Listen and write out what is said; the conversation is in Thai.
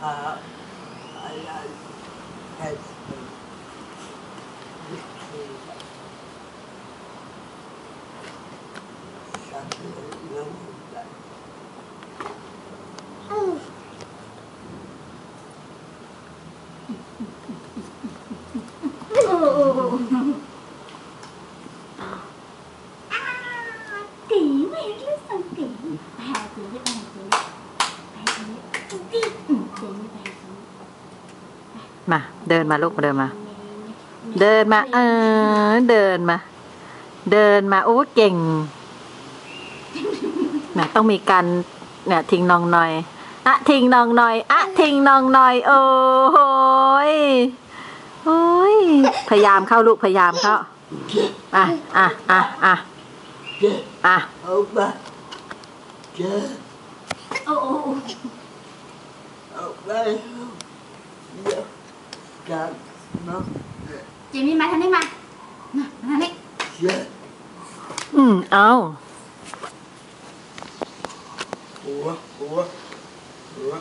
uh, I, I had been Thank you. มา เดินมาลูกมาเดินมา เดินมา เออ เดินมา เดินมาโอ้เก่งนะต้องมีการเนี่ยทิ้งน้องหน่อยอะทิ้งน้องหน่อยอะทิ้งน้องหน่อย โอ้ยโอ้ยพยายามเข้าลูกพยายามเข้าอะอะอะอะอะ ông ba. Chết, โอ้โอ้โอ้ ông ba. Dạ, cảm nó เจมี่มาทางนี้มามาทางนี้ chết. อืม เอา Ủa, ủa, ủa.